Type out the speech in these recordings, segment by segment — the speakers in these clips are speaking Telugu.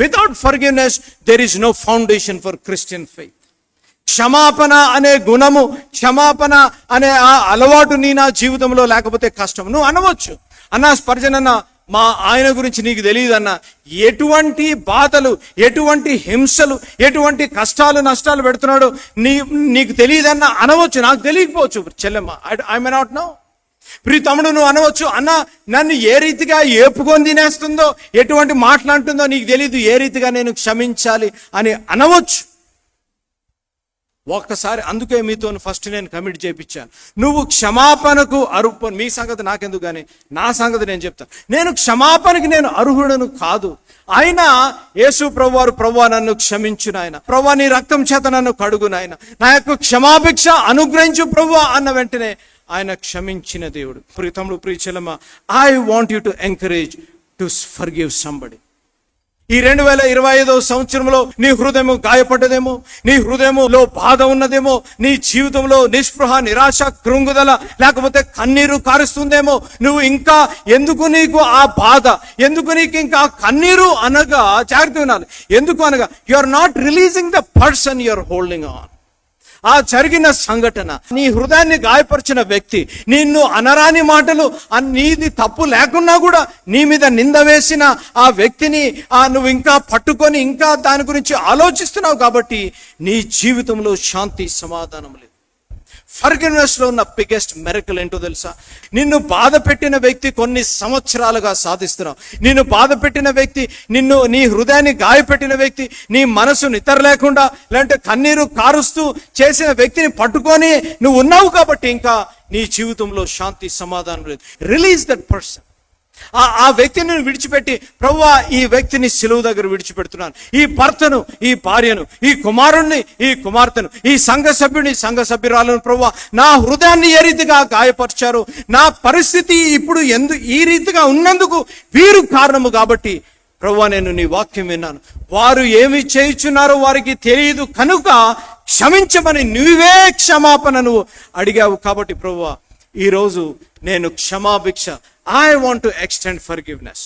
Without forgiveness there is no foundation for Christian faith క్షమాపణ అనే గుణము క్షమాపణ అనే ఆ అలవాటు నీ నా జీవితంలో లేకపోతే కష్టం నువ్వు అనవచ్చు. అన్నా స్పర్జనన్న మా ఆయన గురించి నీకు తెలియదన్న ఎటువంటి బాధలు ఎటువంటి హింసలు ఎటువంటి కష్టాలు నష్టాలు పెడుతున్నాడు నీ నీకు తెలియదన్న అనవచ్చు. నాకు తెలియకపోవచ్చు. చెల్లెమ్మ ఐ మే నాట్ నో ప్రియ తమ్ముడు నువ్వు అనవచ్చు అన్న నన్ను ఏ రీతిగా ఏపుకొని తినేస్తుందో ఎటువంటి మాట్లాడుతుందో నీకు తెలియదు ఏ రీతిగా నేను క్షమించాలి అని అనవచ్చు. ఒక్కసారి అందుకే మీతో ఫస్ట్ నేను కమిట్ చేయించాను నువ్వు క్షమాపణకు అర్హు మీ సంగతి నాకెందుకు కానీ నా సంగతి నేను చెప్తాను. నేను క్షమాపణకి నేను అర్హుడను కాదు. అయినా యేసు ప్రభువారు ప్రభు నన్ను క్షమించు నాయన. ప్రభు నీ రక్తం చేత నన్ను కడుగు నాయన. నా యొక్క క్షమాభిక్ష అనుగ్రహించు ప్రభు అన్న వెంటనే ఆయన క్షమించిన దేవుడు. ప్రీతముడు ప్రీచలమ? I want you to encourage to forgive somebody ఈ రెండు వేల ఇరవై ఐదో సంవత్సరంలో నీ హృదయం గాయపడ్డదేమో? నీ హృదయంలో బాధ ఉన్నదేమో? నీ జీవితంలో నిస్పృహ నిరాశ కృంగుదల లేకపోతే కన్నీరు కారుస్తుందేమో? నువ్వు ఇంకా ఎందుకు నీకు ఆ బాధ? ఎందుకు నీకు ఇంకా కన్నీరు అనగా జాగ్రత్త వినాలి. ఎందుకు అనగా you are not releasing the person you are holding on ఆ జరిగిన సంఘటన. నీ హృదయాన్ని గాయపరిచిన వ్యక్తి నిన్ను అనరాని మాటలు నీది తప్పు లేకున్నా కూడా నీ మీద నింద వేసిన ఆ వ్యక్తిని ఆ నువ్వు ఇంకా పట్టుకొని ఇంకా దాని గురించి ఆలోచిస్తున్నావు కాబట్టి నీ జీవితంలో శాంతి సమాధానం లేదు. ఫర్గినెస్లో ఉన్న బిగ్గెస్ట్ మెరకల్ ఏంటో తెలుసా? నిన్ను బాధ పెట్టిన వ్యక్తి కొన్ని సంవత్సరాలుగా సాధిస్తున్నావు. నిన్ను బాధ పెట్టిన వ్యక్తి నిన్ను నీ హృదయాన్ని గాయపెట్టిన వ్యక్తి నీ మనసు నిద్ర లేకుండా లేదంటే కన్నీరు కారుస్తూ చేసిన వ్యక్తిని పట్టుకొని నువ్వు ఉన్నావు కాబట్టి ఇంకా నీ జీవితంలో శాంతి సమాధానం లేదు. రిలీజ్ దట్ పర్సన్ ఆ ఆ వ్యక్తిని నేను విడిచిపెట్టి ప్రవ్వా ఈ వ్యక్తిని సిలువు దగ్గర విడిచిపెడుతున్నాను. ఈ భర్తను ఈ భార్యను ఈ కుమారుణ్ణి ఈ కుమార్తెను ఈ సంఘ సభ్యుని సంఘ సభ్యురాలను ప్రవ్వా నా హృదయాన్ని ఏ రీతిగా గాయపరిచారు? నా పరిస్థితి ఇప్పుడు ఎందు ఈ రీతిగా ఉన్నందుకు వీరు కారణము కాబట్టి ప్రవ్వా నేను నీ వాక్యం విన్నాను. వారు ఏమి చేయుచున్నారో వారికి తెలియదు కనుక క్షమించమని నువ్వే క్షమాపణ నువ్వు అడిగావు కాబట్టి ప్రవ్వా ఈరోజు నేను క్షమాభిక్ష. I want to extend forgiveness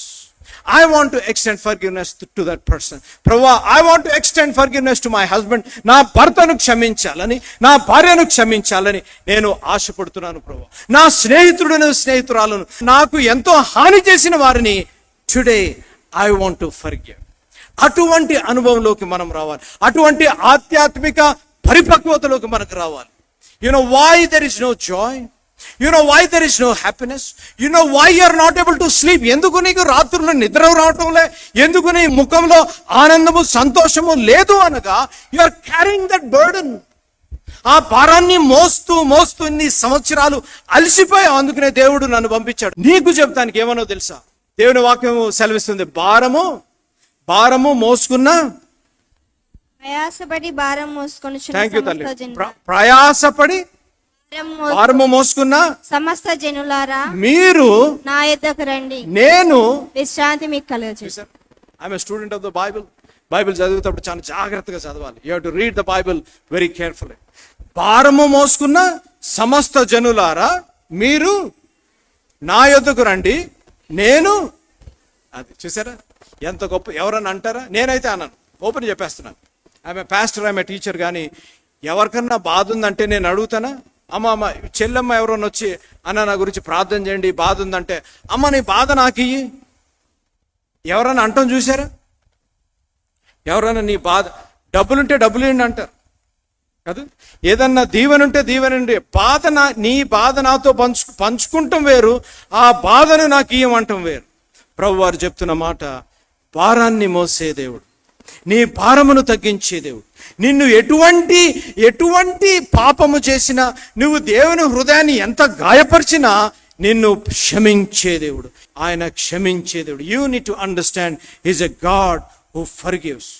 I want to extend forgiveness to that person ప్రభా I want to extend forgiveness to my husband నా భర్తను క్షమించాలని నా భార్యను క్షమించాలని నేను ఆశపడుతున్నాను ప్రభా. నా స్నేహితుడును స్నేహితురాలను నాకు ఎంతో హాని చేసిన వారిని today I want to for అటువంటి అనుభవంలోకి మనం రావాలి. అటువంటి ఆధ్యాత్మిక పరిపక్వతలోకి మనకు రావాలి. You know why there is no joy you know why there is no happiness you know why are not able to sleep ఎందుకు నీకు రాత్రుల్లో నిద్ర రావటంలే ఎందుకు నీ ముఖంలో ఆనందము సంతోషము లేదు అనగా you are carrying that burden ఆ భారాన్ని మోస్తూ మోస్తూ ఇన్ని సంవత్సరాలు అలసిపోయావు అందుకనే దేవుడు నన్ను పంపించాడు. నీకు చెప్తానికి ఏమనో తెలుసా? దేవుని వాక్యము సెలవిస్తుంది. భారము భారము మోసుకున్నా ప్రయాసపడి భారం మోసుకొని థ్యాంక్ యూ తల్లి. ప్ర- ప్రయాసపడి భారము మోసుకున్నా సమస్త జనులారా మీరు నా యొద్దకు రండి. నేను విశ్రాంతి మీకు కలుగజేసి I'm student of the Bible Bible చదివేటప్పుడు చాలా జాగ్రత్తగా చదవాలి. You to read the Bible very careful భారము మోసుకున్న సమస్త జనులారా మీరు నా యొద్దకు రండి. నేను అది చూసారా ఎంత గొప్ప ఎవరన్నా అంటారా? నేనైతే అన్నాను. ఓపెన్ చెప్పేస్తున్నాను. ఆమె పాస్టర్ ఆమె టీచర్ కానీ ఎవరికన్నా బాధ ఉందంటే నేను అడుగుతానా? అమ్మ అమ్మ చెల్లెమ్మ ఎవరన్నా వచ్చి అన్న నా గురించి ప్రార్థన చేయండి బాధ ఉందంటే అమ్మ నీ బాధ నాకు ఇయ్యి. ఎవరన్నా అంటం చూసారా ఎవరన్నా నీ బాధ డబ్బులుంటే డబ్బులు ఏంటి అంటారు. కదా? ఏదన్నా దీవెనుంటే దీవెనండి బాధ నా నీ బాధ నాతో పంచు పంచుకుంటాం వేరు ఆ బాధను నాకు ఇయ్యమంటాం వేరు. ప్రభు వారు చెప్తున్న మాట భారాన్ని మోసే దేవుడు. నీ భారమును తగ్గించే దేవుడు. నిన్ను ఎటువంటి ఎటువంటి పాపము చేసినా నువ్వు దేవుని హృదయాన్ని ఎంత గాయపరిచినా నిన్ను క్షమించే దేవుడు. ఆయన క్షమించే దేవుడు. You need to understand is a God who for